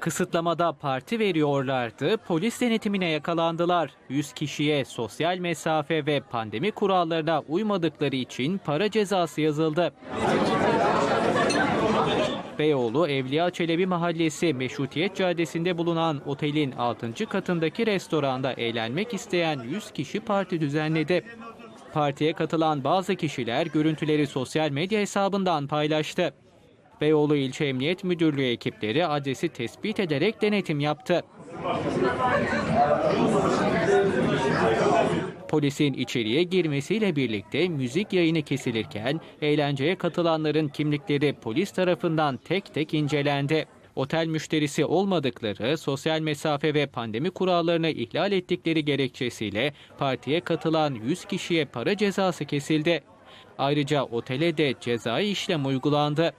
Kısıtlamada parti veriyorlardı, polis denetimine yakalandılar. 100 kişiye sosyal mesafe ve pandemi kurallarına uymadıkları için para cezası yazıldı. Beyoğlu Evliya Çelebi Mahallesi Meşrutiyet Caddesi'nde bulunan otelin 6. katındaki restoranda eğlenmek isteyen 100 kişi parti düzenledi. Partiye katılan bazı kişiler görüntüleri sosyal medya hesabından paylaştı. Beyoğlu İlçe Emniyet Müdürlüğü ekipleri adresi tespit ederek denetim yaptı. Polisin içeriye girmesiyle birlikte müzik yayını kesilirken eğlenceye katılanların kimlikleri polis tarafından tek tek incelendi. Otel müşterisi olmadıkları, sosyal mesafe ve pandemi kurallarını ihlal ettikleri gerekçesiyle partiye katılan 100 kişiye para cezası kesildi. Ayrıca otele de cezai işlem uygulandı.